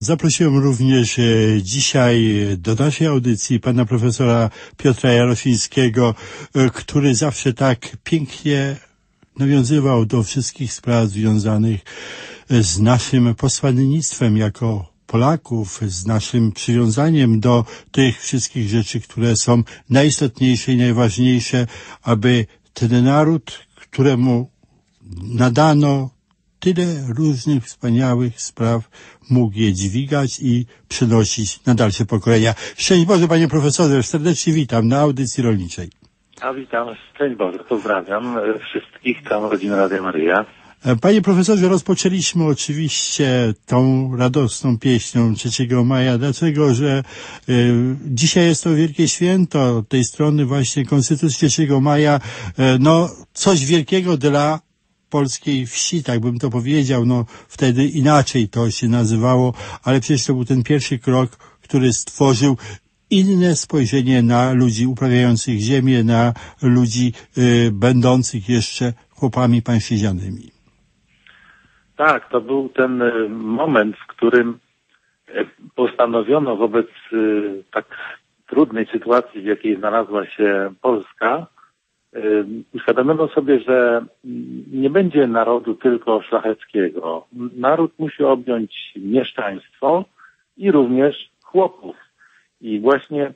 Zaprosiłem również e, dzisiaj do naszej audycji pana profesora Piotra Jarosińskiego, e, który zawsze tak pięknie nawiązywał do wszystkich spraw związanych e, z naszym posłannictwem jako Polaków, z naszym przywiązaniem do tych wszystkich rzeczy, które są najistotniejsze i najważniejsze, aby ten naród, któremu nadano tyle różnych wspaniałych spraw mógł je dźwigać i przynosić na dalsze pokolenia. Szczęść Boże, panie profesorze, serdecznie witam na audycji rolniczej. A witam, szczęść Boże, pozdrawiam wszystkich, całą rodzinę Radia Maryja. E, panie profesorze, rozpoczęliśmy oczywiście tą radosną pieśnią 3 maja, dlatego że y, dzisiaj jest to wielkie święto tej strony właśnie Konstytucji 3 maja, y, no coś wielkiego dla polskiej wsi, tak bym to powiedział, no wtedy inaczej to się nazywało, ale przecież to był ten pierwszy krok, który stworzył inne spojrzenie na ludzi uprawiających ziemię, na ludzi y, będących jeszcze chłopami pańszczyźnianymi. Tak, to był ten y, moment, w którym y, postanowiono wobec y, tak trudnej sytuacji, w jakiej znalazła się Polska, uświadomiono sobie, że nie będzie narodu tylko szlacheckiego. Naród musi objąć mieszczaństwo i również chłopów. I właśnie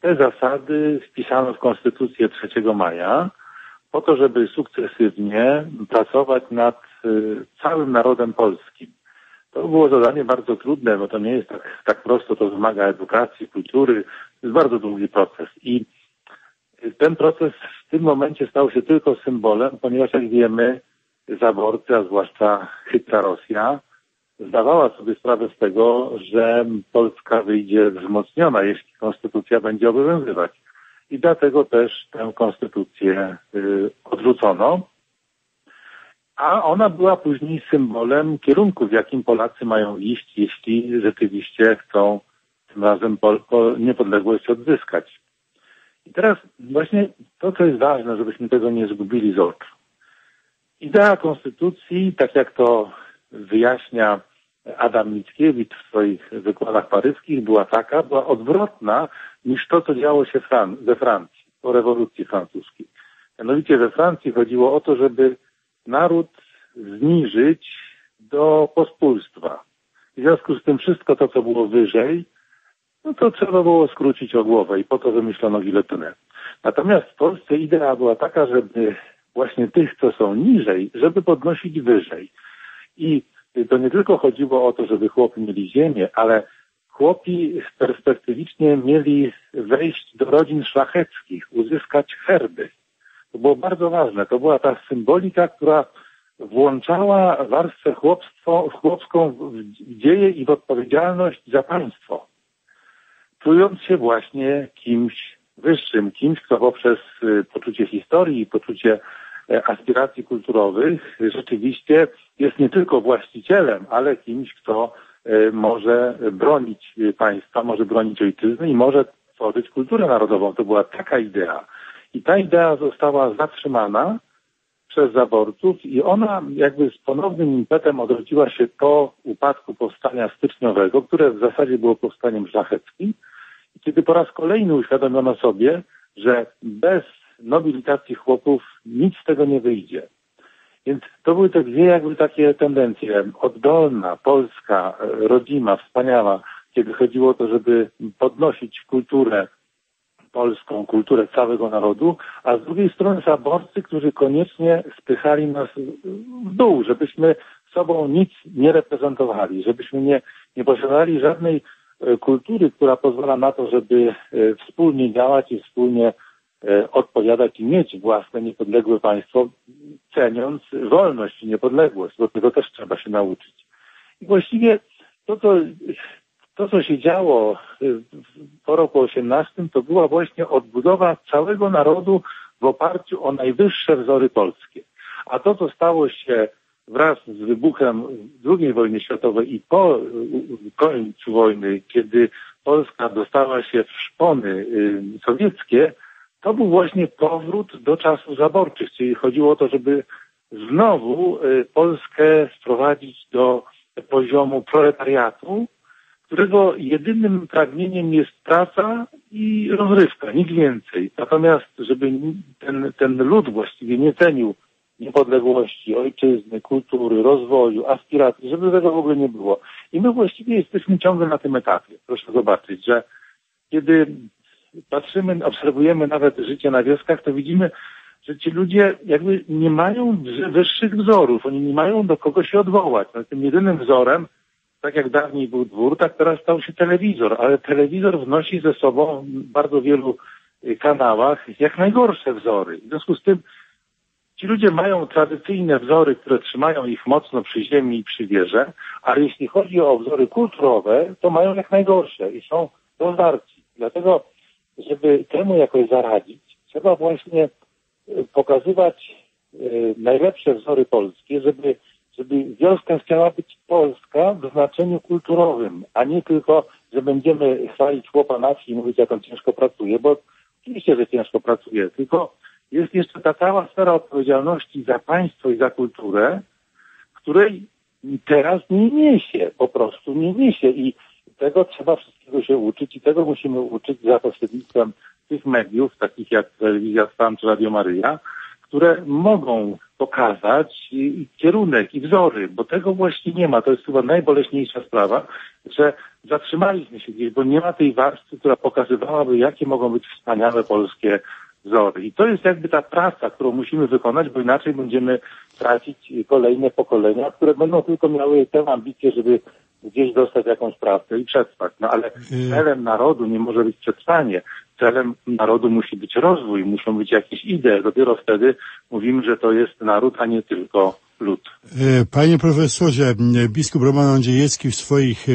te zasady wpisano w Konstytucję 3 maja po to, żeby sukcesywnie pracować nad y, całym narodem polskim. To było zadanie bardzo trudne, bo to nie jest tak, tak prosto, to wymaga edukacji, kultury, to jest bardzo długi proces. I ten proces w tym momencie stał się tylko symbolem, ponieważ jak wiemy, zaborcy, a zwłaszcza chytra Rosja, zdawała sobie sprawę z tego, że Polska wyjdzie wzmocniona, jeśli konstytucja będzie obowiązywać. I dlatego też tę konstytucję y, odrzucono. A ona była później symbolem kierunku, w jakim Polacy mają iść, jeśli rzeczywiście chcą tym razem po, po niepodległość odzyskać. I teraz właśnie to, co jest ważne, żebyśmy tego nie zgubili z oczu. Idea konstytucji, tak jak to wyjaśnia Adam Mickiewicz w swoich wykładach paryskich, była taka, była odwrotna niż to, co działo się Fran we Francji po rewolucji francuskiej. Mianowicie we Francji chodziło o to, żeby naród zniżyć do pospólstwa. W związku z tym wszystko to, co było wyżej, no to trzeba było skrócić o głowę i po to wymyślono giletynę. Natomiast w Polsce idea była taka, żeby właśnie tych, co są niżej, żeby podnosić wyżej. I to nie tylko chodziło o to, żeby chłopi mieli ziemię, ale chłopi perspektywicznie mieli wejść do rodzin szlacheckich, uzyskać herby. To było bardzo ważne. To była ta symbolika, która włączała warstwę chłopstwo, chłopską w dzieje i w odpowiedzialność za państwo czując się właśnie kimś wyższym, kimś, kto poprzez y, poczucie historii i poczucie e, aspiracji kulturowych rzeczywiście jest nie tylko właścicielem, ale kimś, kto e, może bronić państwa, może bronić ojczyzny i może tworzyć kulturę narodową. To była taka idea. I ta idea została zatrzymana przez zaborców i ona jakby z ponownym impetem odrodziła się po upadku powstania styczniowego, które w zasadzie było powstaniem szlacheckim, kiedy po raz kolejny uświadomiono sobie, że bez nobilitacji chłopów nic z tego nie wyjdzie. Więc to były te dwie jakby takie tendencje. Oddolna, polska, rodzima, wspaniała, kiedy chodziło o to, żeby podnosić kulturę polską, kulturę całego narodu, a z drugiej strony zaborcy, którzy koniecznie spychali nas w dół, żebyśmy sobą nic nie reprezentowali, żebyśmy nie, nie posiadali żadnej kultury, która pozwala na to, żeby e, wspólnie działać i wspólnie e, odpowiadać i mieć własne niepodległe państwo, ceniąc wolność i niepodległość, bo tego też trzeba się nauczyć. I właściwie to, co, to, co się działo po roku 18, to była właśnie odbudowa całego narodu w oparciu o najwyższe wzory polskie. A to, co stało się wraz z wybuchem II wojny światowej i po końcu wojny, kiedy Polska dostała się w szpony y, sowieckie, to był właśnie powrót do czasów zaborczych, czyli chodziło o to, żeby znowu y, Polskę sprowadzić do poziomu proletariatu, którego jedynym pragnieniem jest praca i rozrywka, nic więcej. Natomiast, żeby ten, ten lud właściwie nie cenił niepodległości, ojczyzny, kultury, rozwoju, aspiracji, żeby tego w ogóle nie było. I my właściwie jesteśmy ciągle na tym etapie. Proszę zobaczyć, że kiedy patrzymy, obserwujemy nawet życie na wioskach, to widzimy, że ci ludzie jakby nie mają wyższych wzorów, oni nie mają do kogo się odwołać. No, tym jedynym wzorem, tak jak dawniej był dwór, tak teraz stał się telewizor, ale telewizor wnosi ze sobą w bardzo wielu y, kanałach jak najgorsze wzory. W związku z tym ci ludzie mają tradycyjne wzory, które trzymają ich mocno przy ziemi i przy wierze, ale jeśli chodzi o wzory kulturowe, to mają jak najgorsze i są rozdarci. Dlatego, żeby temu jakoś zaradzić, trzeba właśnie pokazywać e, najlepsze wzory polskie, żeby, żeby wioska chciała być polska w znaczeniu kulturowym, a nie tylko, że będziemy chwalić chłopa na wsi i mówić, jak on ciężko pracuje, bo oczywiście, że ciężko pracuje, tylko jest jeszcze ta cała sfera odpowiedzialności za państwo i za kulturę, której teraz nie niesie, po prostu nie niesie i tego trzeba wszystkiego się uczyć i tego musimy uczyć za pośrednictwem tych mediów, takich jak Telewizja Stan czy Radio Maryja, które mogą pokazać i, kierunek i wzory, bo tego właśnie nie ma. To jest chyba najboleśniejsza sprawa, że zatrzymaliśmy się gdzieś, bo nie ma tej warstwy, która pokazywałaby, jakie mogą być wspaniałe polskie wzory. I to jest jakby ta praca, którą musimy wykonać, bo inaczej będziemy tracić kolejne pokolenia, które będą tylko miały tę ambicję, żeby gdzieś dostać jakąś pracę i przetrwać. No ale y- celem narodu nie może być przetrwanie. Celem narodu musi być rozwój, muszą być jakieś idee. Dopiero wtedy mówimy, że to jest naród, a nie tylko lud. Y, panie profesorze, biskup Roman Andrzejewski w swoich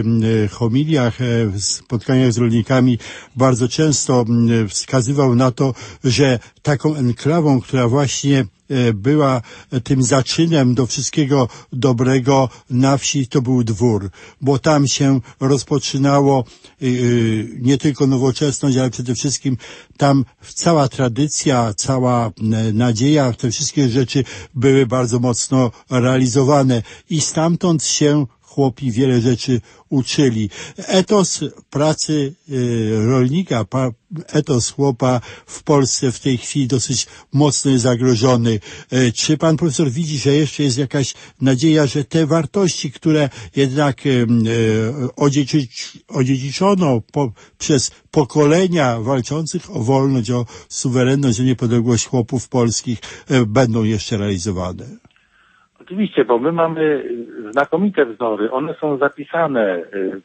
homiliach, w spotkaniach z rolnikami bardzo często wskazywał na to, że taką enklawą, która właśnie E, była tym zaczynem do wszystkiego dobrego na wsi, to był dwór, bo tam się rozpoczynało e, e, nie tylko nowoczesność, ale przede wszystkim tam cała tradycja, cała nadzieja, te wszystkie rzeczy były bardzo mocno realizowane i stamtąd się chłopi wiele rzeczy uczyli. Etos pracy y, rolnika, etos chłopa w Polsce w tej chwili dosyć mocno zagrożony. Y, czy pan profesor widzi, że jeszcze jest jakaś nadzieja, że te wartości, które jednak y, odziedziczono po, przez pokolenia walczących o wolność, o suwerenność, o niepodległość chłopów polskich, będą jeszcze realizowane? Oczywiście, bo my mamy znakomite wzory. One są zapisane y,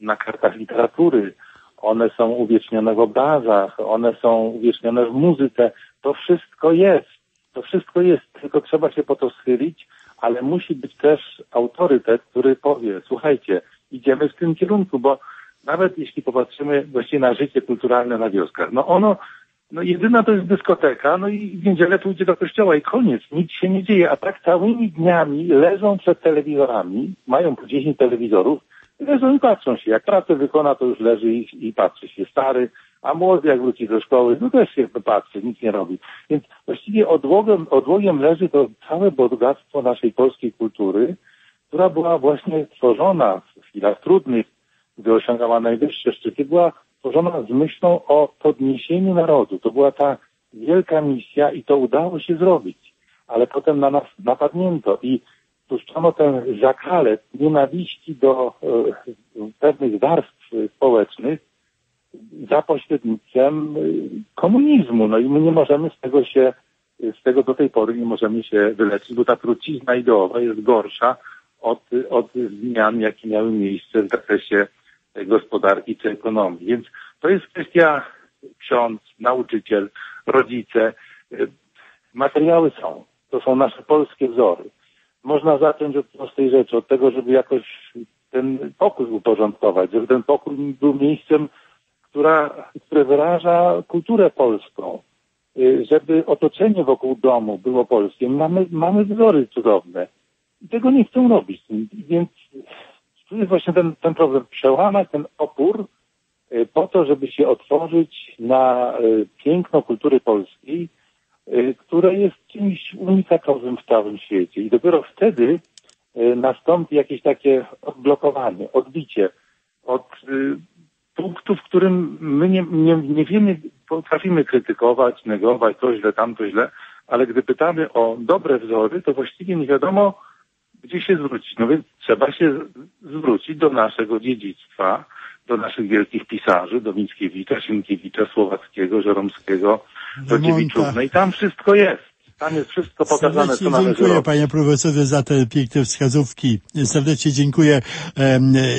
na kartach literatury, one są uwiecznione w obrazach, one są uwiecznione w muzyce. To wszystko jest. To wszystko jest, tylko trzeba się po to schylić, ale musi być też autorytet, który powie, słuchajcie, idziemy w tym kierunku, bo nawet jeśli popatrzymy właściwie na życie kulturalne na wioskach, no ono no jedyna to jest dyskoteka, no i w niedzielę pójdzie do kościoła i koniec, nic się nie dzieje, a tak całymi dniami leżą przed telewizorami, mają po 10 telewizorów, leżą i patrzą się, jak pracę wykona, to już leży i, i patrzy się stary, a młody jak wróci do szkoły, no też się patrzy, nic nie robi. Więc właściwie odłogiem, odłogiem leży to całe bogactwo naszej polskiej kultury, która była właśnie tworzona w chwilach trudnych, gdy osiągała najwyższe szczyty, była stworzona z myślą o podniesieniu narodu. To była ta wielka misja i to udało się zrobić. Ale potem na nas napadnięto i puszczono ten zakalet nienawiści do e, pewnych warstw społecznych za pośrednictwem e, komunizmu. No i my nie możemy z tego się, z tego do tej pory nie możemy się wyleczyć, bo ta trucizna ideowa jest gorsza od, od zmian, jakie miały miejsce w zakresie gospodarki czy ekonomii. Więc to jest kwestia ksiądz, nauczyciel, rodzice. Materiały są. To są nasze polskie wzory. Można zacząć od prostej rzeczy, od tego, żeby jakoś ten pokój uporządkować, żeby ten pokój był miejscem, która, które wyraża kulturę polską, żeby otoczenie wokół domu było polskie. Mamy, mamy wzory cudowne. I tego nie chcą robić. Więc tu jest właśnie ten, ten problem. Przełamać ten opór y, po to, żeby się otworzyć na y, piękno kultury polskiej, y, które jest czymś unikatowym w całym świecie. I dopiero wtedy nastąpi jakieś takie odblokowanie, odbicie od punktu, w którym my nie, nie, nie wiemy, potrafimy krytykować, negować, to źle, tamto źle, ale gdy pytamy o dobre wzory, to właściwie nie wiadomo, gdzie się zwrócić. No więc trzeba się zwrócić do naszego dziedzictwa, do naszych wielkich pisarzy, do Mickiewicza, Sienkiewicza, Słowackiego, Żeromskiego, Rociewiczów. No i tam wszystko jest. Tam jest wszystko pokazane, co Serdecznie należy dziękuję robić. panie profesorze za te piękne wskazówki. Serdecznie dziękuję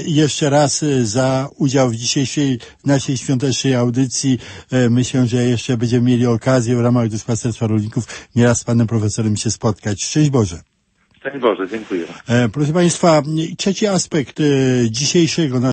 jeszcze raz e, za udział w dzisiejszej naszej świątecznej audycji. E, Myślę, że jeszcze będziemy mieli okazję w ramach Duszpasterstwa Rolników nieraz z panem profesorem się spotkać. Szczęść Boże. Szczęść Boże, dziękuję. E, Proszę Państwa, trzeci aspekt e, dzisiejszego